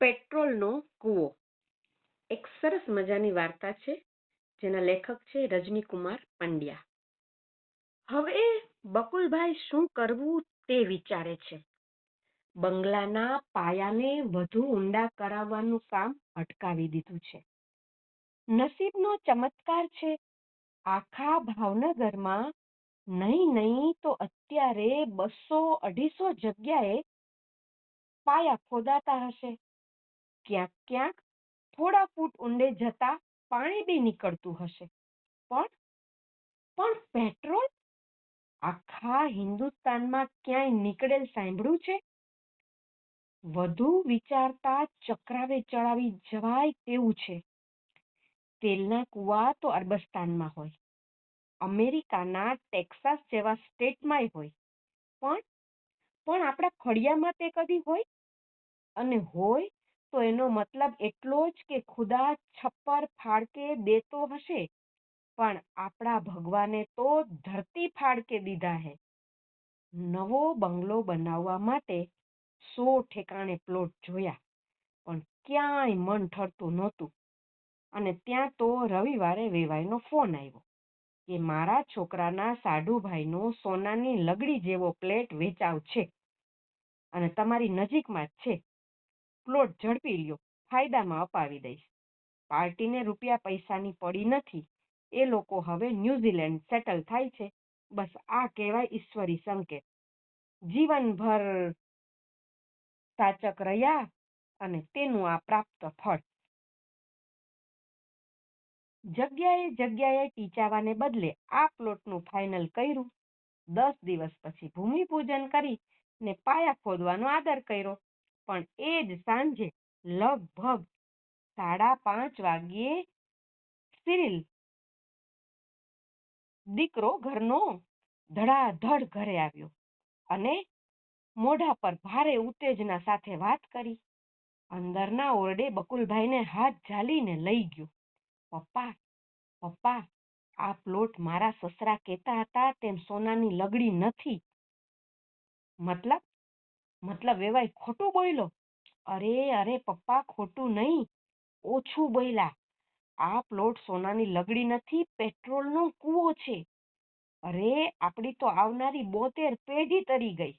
પેટ્રોલનો કૂવો. એક સરસ મજાની વાર્તા છે, જેના લેખક છે રજનીકુમાર પંડ્યા. હવે બકુલભાઈ શું કરવું તે વિચારે છે. બંગલાના પાયાને વધુ ઊંડા કરાવવાનું કામ અટકાવી દીધું છે. નસીબનો ચમત્કાર છે, આખા ભાવનગરમાં નહીં નહીં તો અત્યારે બસો અઢીસો જગ્યાએ પાયા ખોદાતા હશે. ક્યાંક ક્યાંક થોડા ફૂટ ઊંડે જતા પાણી બી નીકળતું હશે. પણ પણ પેટ્રોલ? આખા હિન્દુસ્તાનમાં ક્યાંય નીકળેલ સાંભળ્યું છે? વધુ વિચારતા ચક્રાવે ચડાવી જવાય તેવું છે. તેલના કુવા તો અરબસ્તાનમાં હોય. અમેરિકાના ટેક્સાસ જેવા સ્ટેટમાંય હોય. પણ પણ આપણા ફળિયામાં તે કદી હોય? અને હોય તો એનો મતલબ એટલો જ કે ખુદા છપ્પર ફાડકે દેતો હશે, પણ આપણા ભગવાને તો ધરતી ફાડકે દીધા હે. નવો બંગલો બનાવવા માટે સો ઠેકાણે પ્લોટ જોયા, પણ ક્યાંય મન ઠરતું નહોતું. અને ત્યાં તો રવિવારે વેવાઈનો ફોન આવ્યો, કે મારા છોકરાના સાઢુભાઈનો સોનાની લગડી જેવો પ્લેટ વેચાવ છે. અને તમારી નજીકમાં જ છે. પ્લોટ ઝડપી લ્યો, ફાયદામાં અપાવી દઈશ. પાર્ટીને રૂપિયા પૈસાની પડી નથી, એ લોકો હવે ન્યુઝીલેન્ડ સેટલ થાય છે. બસ આ કહેવાય ઈશ્વરી સંકેત. જીવનભર સાચક રહ્યા અને તેનું આ પ્રાપ્ત ફળ. જગ્યાએ જગ્યાએ ટીચાવાને બદલે આ પ્લોટનું ફાઇનલ કર્યું. દસ દિવસ પછી ભૂમિપૂજન કરી ને પાયા ખોદવાનો આદર કર્યો. પણ એ જ સાંજે લગભગ સાડા પાંચ વાગ્યે સિરિલ દીકરો ઘરનો ધડાધડ ઘરે આવ્યો અને મોઢા પર ભારે ઉત્તેજના સાથે વાત કરી. અંદરના ઓરડે બકુલભાઈને હાથ ઝાલીને લઈ ગયો. પપ્પા પપ્પા, આ પ્લોટ મારા સસરા કહેતા હતા તેમ સોનાની લગડી નથી. મતલબ મતલબ વેવાઈ ખોટું બોલ્યો અરે અરે પપ્પા, ખોટું નહીં. ઓછું બોલ્યા આ પ્લોટ સોનાની લગડી નથી, પેટ્રોલનો કૂવો છે. અરે, આપણી તો આવનારી બોતેર પેઢી તરી ગઈ.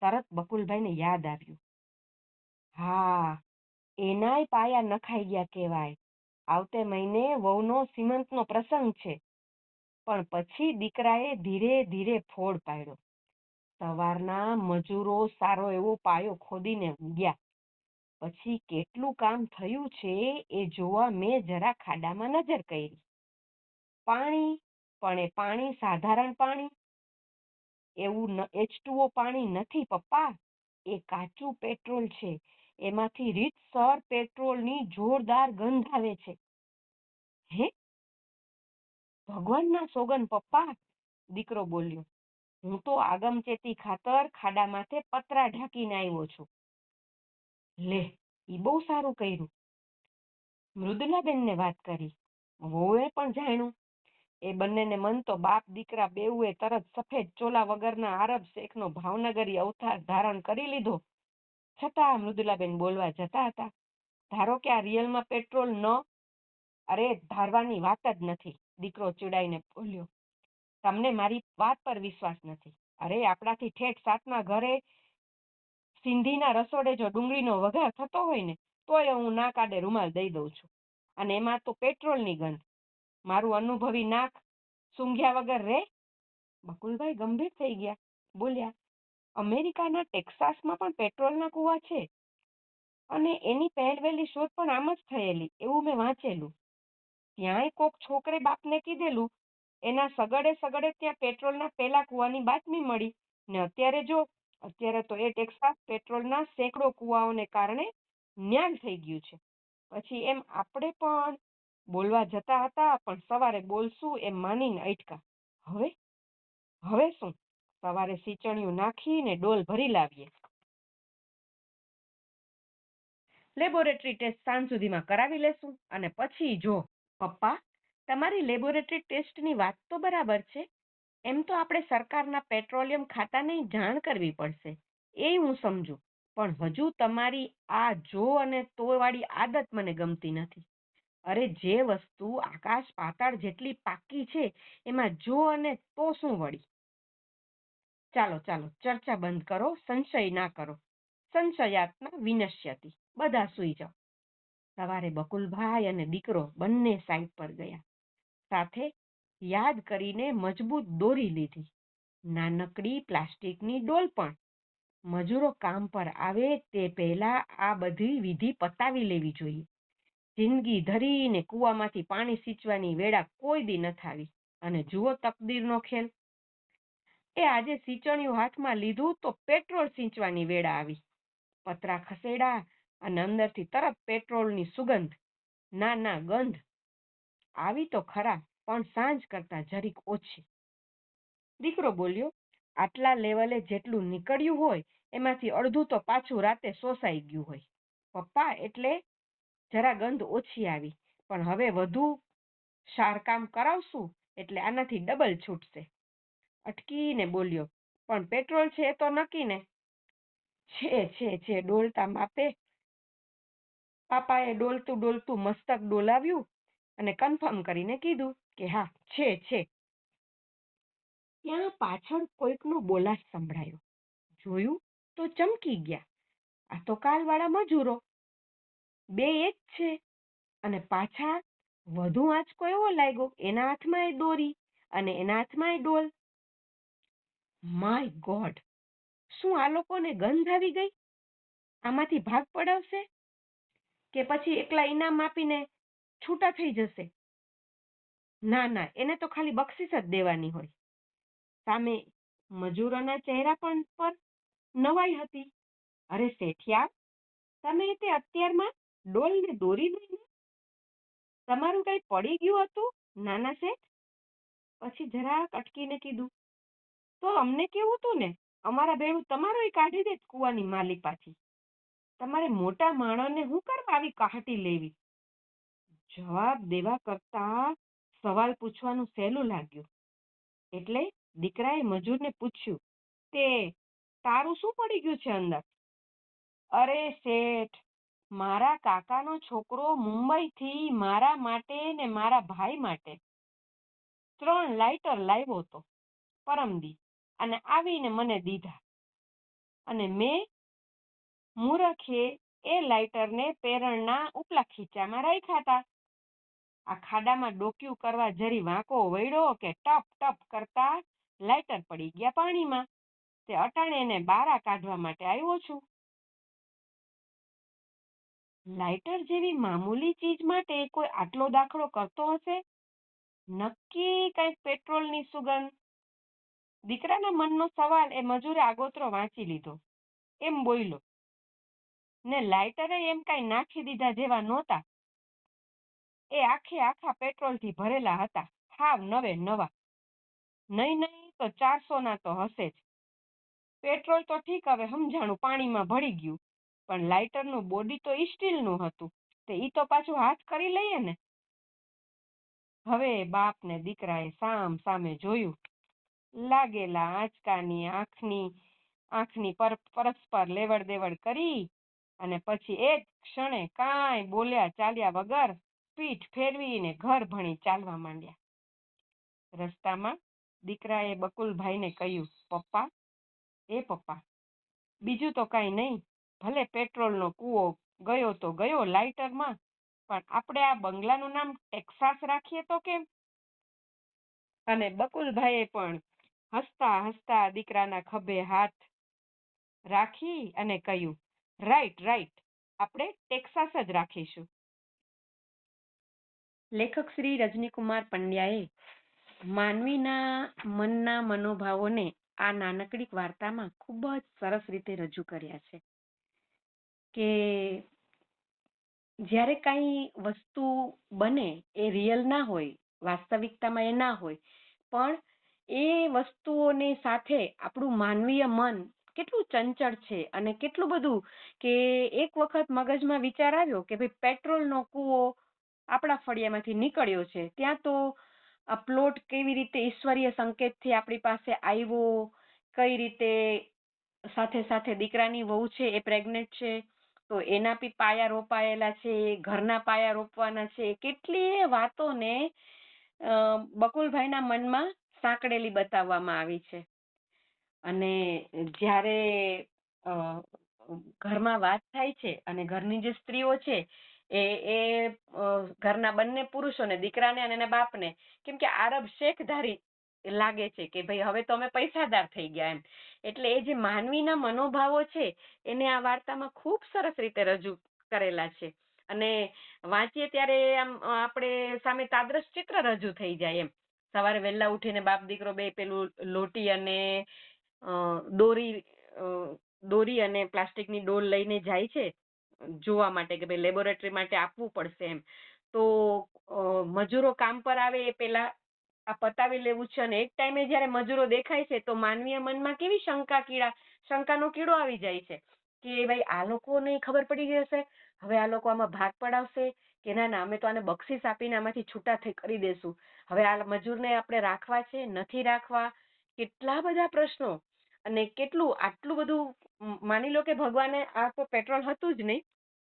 તરત બકુલભાઈને યાદ આવ્યું. હા, એનાય પાયા નખાઈ ગયા કહેવાય. આવતે મહિને વહુનો સીમંતનો પ્રસંગ છે. પણ પછી દીકરાએ ધીરે ધીરે ફોડ પાડ્યો. સવારના મજૂરો સારો એવો પાયો ખોદીને ગયા પછી કેટલું કામ થયું છે એ જોવા મેં જરા ખાડામાં નજર કરી. પાણી, પણ એ પાણી સાધારણ પાણી. એવું એચ ટુઓ પાણી નથી પપ્પા. એ કાચું પેટ્રોલ છે. એમાંથી રીતસર પેટ્રોલની જોરદાર ગંધ આવે છે. હે? ભગવાનના સોગન પપ્પા, દીકરો બોલ્યો. હું તો આગમચેતી ખાતર ખાડા માથે પતરા ઢાંકીને આવ્યો છું. લે, ઈ બહુ સારું કર્યું. મૃદુલાબેનને વાત કરી. વહુએ પણ જાણ્યું. એ બંનેને મન તો બાપ દીકરા બેઉએ તરત સફેદ ચોલા વગરના આરબ શેખનો ભાવનગરી અવતાર ધારણ કરી લીધો. છતાં મૃદુલાબેન બોલવા જતા હતા. ધારો કે આ રિયલમાં પેટ્રોલ ન અરે, ધારવાની વાત જ નથી. દીકરો ચીડાઈને બોલ્યો તમને મારી વાત પર વિશ્વાસ નથી. અરે, આપણાથી ઠેઠ સાતમા ઘરે સિંધીના રસોડે જો ડુંગળીનો વઘાર થતો હોય ને, તોય હું ના કાઢે રૂમાલ દઈ દઉં છું. અને એમાં તો પેટ્રોલની ગંધ. મારું અનુભવી નાક સૂંઘ્યા વગર રે. બકુલભાઈ ગંભીર થઈ ગયા. બોલ્યા, અમેરિકાના ટેક્સાસમાં પણ પેટ્રોલના કુવા છે. અને એની પહેલવેલી શોધ પણ આમ જ થયેલી. એવું મેં વાંચેલું. ત્યાંય કોક છોકરે બાપને કીધેલું એના સગડે સગડે ત્યાં પેટ્રોલના પેલા કુવાની બાતમી મળી. ને અત્યારે જો, અત્યારે તો એ ટેક્સાસ પેટ્રોલના સેંકડો કૂવાઓને કારણે ન્યાલ થઈ ગયું છે. પછી એમ આપણે પણ બોલવા જતા હતા, પણ સવારે બોલશું એમ માનીને અટકા. હવે? હવે શું? સવારે સીચણિયું નાખીને ડોલ ભરી લાવીએ. લેબોરેટરી ટેસ્ટ સાંજ સુધીમાં કરાવી લેશું અને પછી જો પપ્પા તમારી લેબોરેટરી ટેસ્ટની વાત તો બરાબર છે. એમ તો આપણે સરકારના પેટ્રોલિયમ ખાતાને જાણ કરવી પડશે. એ હું સમજુ. પણ હજુ તમારી આ જો અને તો વાળી આદત મને ગમતી નથી. અરે જે વસ્તુ આકાશ પાતાળ જેટલી પાકી છે, એમાં જો અને તો શું વળી? ચાલો ચાલો, ચર્ચા બંધ કરો, સંશય ના કરો. સંશયાત્મા વિનશ્યતિ. બધા સુઈ જાઓ. સવારે બકુલભાઈ અને દીકરો બંને સાઈડ પર ગયા. સાથે યાદ કરીને મજબૂત દોરી લીધી. નાનકડી પ્લાસ્ટિકની ડોલ પણ. મજૂરો કામ પર આવે તે પહેલા આ બધી વિધિ પતાવી લેવી જોઈએ. જિંદગી ધરીને કૂવામાંથી પાણી સિંચવાની વેળા કોઈ દી ન થાવી. અને જુઓ તકદીરનો ખેલ. એ આજે સિંચણિયું હાથમાં લીધું તો પેટ્રોલ સિંચવાની વેળા આવી. પતરા ખસેડા અને અંદરથી તરત પેટ્રોલની સુગંધ. ના ના ગંધ. આવી તો ખરા, પણ સાંજ કરતા જરીક ઓછી. દીકરો બોલ્યો, આટલા લેવલે જેટલું નીકળ્યું હોય, એમાંથી અડધું તો પાછું રાતે શોષાઈ ગયું હોય. પપ્પા, એટલે જરા ગંધ ઓછી આવી, પણ હવે વધુ સારકામ કરાવશું, એટલે આનાથી ડબલ છૂટશે. અટકીને બોલ્યો, પણ પેટ્રોલ છે એ તો નક્કી ને છે છે છે, ડોલતા માપે. પાપાએ ડોલતું ડોલતું મસ્તક ડોલાવ્યું અને કન્ફર્મ કરીને કીધું કે, હા, છે છે. ત્યાં પાછળ કોઈકનો બોલાશ સંભળાયો. જોયું તો ચમકી ગયા. આ તો કાલવાળા મજૂરો. બે એક છે. અને પાછા વધુ આંચકો એવો લાગ્યો? એના હાથમાં એ દોરી અને એના હાથમાં એ ડોલ. My God! શું આ લોકોને ગંધ આવી ગઈ? આમાંથી ભાગ પડાવશે? કે પછી એકલા ઇનામ આપીને છૂટા થઈ જશે. ના ના, એને તો ખાલી બક્ષિસ જ દેવાની હોય. સામે મજૂરોના ચહેરા પણ, પર નવાઈ હતી. અરે શેઠિયા, તમે તે અત્યારમાં ડોલ ને દોરી દઈને તમારું કઈ પડી ગયું હતું? નાના શેઠ? પછી જરાક અટકીને કીધું, તો અમને કેવું હતું ને? અમારા ભેળું તમારું કાઢી દે કુવાની માલી પાછી. તમારે મોટા માણસને હું કરવા આવી કાહટી લેવી? જવાબ દેવા કરતા સવાલ પૂછવાનું સહેલું લાગ્યું. એટલે દીકરાએ મજૂરને પૂછ્યું, તે તારું શું પડી ગયું છે અંદર? અરે શેઠ, મારા કાકાનો છોકરો મુંબઈથી મારા માટે ને મારા ભાઈ માટે ત્રણ લાઇટર લાવ્યો હતો, પરમદી, અને આવીને મને દીધા. અને મેં મૂરખે એ લાઇટરને પેરણના ઉપલા ખીચામાં રાખ્યા હતા. આ ખાડામાં ડોક્યું કરવા જરી વાંકો વળ્યો કે ટપ ટપ કરતા લાઇટર પડી ગયા પાણીમાં. તે અટાણે એને બારા કાઢવા માટે આવ્યો છું. લાઇટર જેવી મામૂલી ચીજ માટે કોઈ આટલો દાખલો કરતો હશે? નક્કી કંઈક પેટ્રોલની સુગંધ? દીકરાના મનનો સવાલ એ મજૂરે આગોતરો વાંચી લીધો. એમ બોયલો ને લાઇટરે એમ કાંઈ નાખી દીધા જેવા નહોતા. એ આખે આખા પેટ્રોલથી ભરેલા હતા. હાવ નવે નવા. નહીં નહીં તો ચારસો ના તો હશે જ. પેટ્રોલ તો ઠીક હવે સમજાણું પાણીમાં ભળી ગયું. પણ લાઇટરનું બોડી તો સ્ટીલનું હતું. તે ઈ તો પાછું હાથ કરી લઈએ ને. હવે બાપ ને દીકરાએ સામ સામે જોયું. લાગેલા આંચકાની આંખની આંખની પર, પરસ્પર લેવડ દેવડ કરી અને પછી એક ક્ષણે કાંઈ બોલ્યા ચાલ્યા વગર પીઠ ફેરવીને ઘર ભણી ચાલવા માંડ્યા. રસ્તામાં દીકરાએ બકુલભાઈને કહ્યું, પપ્પા, એ પપ્પા, બીજું તો કાંઈ નહીં, ભલે પેટ્રોલનો કૂવો ગયો તો ગયો લાઇટરમાં, પણ આપણે આ બંગલાનું નામ ટેક્સાસ રાખીએ તો કેમ? અને બકુલભાઈએ પણ હસતા હસતા દીકરાના ખભે હાથ રાખી અને કહ્યું, રાઈટ રાઈટ, આપણે ટેક્સાસ જ રાખીશું. લેખક શ્રી રજનીકુમાર પંડ્યાએ માનવીના મનના મનોભાવોને આ નાનકડી વાર્તામાં ખૂબ જ સરસ રીતે રજૂ કર્યા છે કે જ્યારે કાંઈ વસ્તુ બને એ રિયલ ના હોય, વાસ્તવિકતામાં એ ના હોય, પણ એ વસ્તુઓની સાથે આપણું માનવીય મન કેટલું ચંચળ છે અને કેટલું બધું કે એક વખત મગજમાં વિચાર આવ્યો કે ભાઈ પેટ્રોલનો કૂવો આપણા ફળિયામાંથી નીકળ્યો છે. ત્યાં તો આ પ્લોટ કેવી રીતે ઈશ્વરીય સંકેતથી આપણી પાસે આવ્યો, કઈ રીતે સાથે સાથે દીકરાની વહુ છે એ પ્રેગ્નેન્ટ છે, તો એના બી પાયા રોપાયેલા છે, ઘરના પાયા રોપવાના છે, કેટલીય વાતોને બકુલભાઈના મનમાં સાંકળેલી બતાવવામાં આવી છે. અને જ્યારે ઘરમાં વાત થાય છે અને ઘરની જે સ્ત્રીઓ છે એ એ ઘરના બંને પુરુષોને, દીકરાને અને એના બાપને, કેમ કે આરબ શેખધારી લાગે છે કે ભાઈ હવે તો અમે પૈસાદાર થઈ ગયા એમ. એટલે એ જે માનવીના મનોભાવો છે, એને આ વાર્તામાં ખૂબ સરસ રીતે રજૂ કરેલા છે. અને વાંચીએ ત્યારે આમ આપણે સામે તાદ્રશ ચિત્ર રજૂ થઈ જાય એમ. સવારે વહેલા ઉઠીને બાપ દીકરો બે પેલું લોટી અને દોરી દોરી અને પ્લાસ્ટિકની ડોલ લઈને જાય છે. જોવા માટે કે ભાઈ લેબોરેટરી માટે આપવું પડશે એમ. તો મજૂરો કામ પર આવે એ પેલા આ પતાવી લેવું છે અને એક ટાઈમે જ્યારે મજૂરો દેખાય છે તો માનવીય મનમાં કેવી શંકા કીડા, શંકાનો કીડો આવી જાય છે કે ભાઈ આ લોકોને ખબર પડી ગઈ હશે, હવે આ લોકો આમાં ભાગ પડાવશે કે ના ના, અમે તો આને બક્ષીસ આપીને આમાંથી છૂટા થઈ કરી દેશું. હવે આ મજૂરને આપણે રાખવા છે, નથી રાખવા? કેટલા બધા પ્રશ્નો અને કેટલું, આટલું બધું માની લો કે ભગવાને આ તો પેટ્રોલ હતું જ નહીં,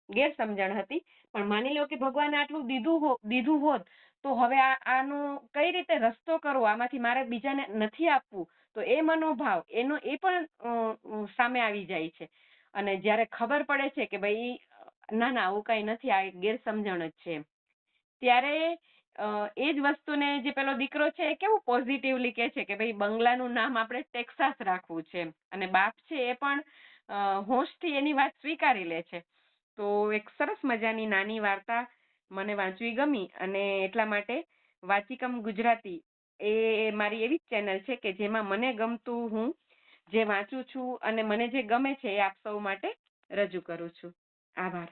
ગેરસમજણ હતી, પણ માની લો કે ભગવાને આટલું દીધું દીધું હોત, તો હવે આ, આનો કઈ રીતે રસ્તો કરવો? આમાંથી મારે બીજાને નથી આપવું. તો એ મનોભાવ, એનો, એ પણ સામે આવી જાય છે. અને જ્યારે ખબર પડે છે કે ભાઈ ના ના, આવું કઈ નથી, આ ગેરસમજણ જ છે ત્યારે એ જ વસ્તુને જે પેલો દીકરો છે એ કેવું પોઝિટિવલી કે છે કે ભાઈ બંગલાનું નામ આપણે ટેક્સાસ રાખવું છે અને બાપ છે એ પણ હોંશથી એની વાત સ્વીકારી લે છે. તો એક સરસ મજાની નાની વાર્તા મને વાંચવી ગમી અને એટલા માટે વાચિકમ ગુજરાતી એ મારી એવી જ ચેનલ છે કે જેમાં મને ગમતું હું જે વાંચું છું અને મને જે ગમે છે એ આપ સૌ માટે રજૂ કરું છું. આભાર.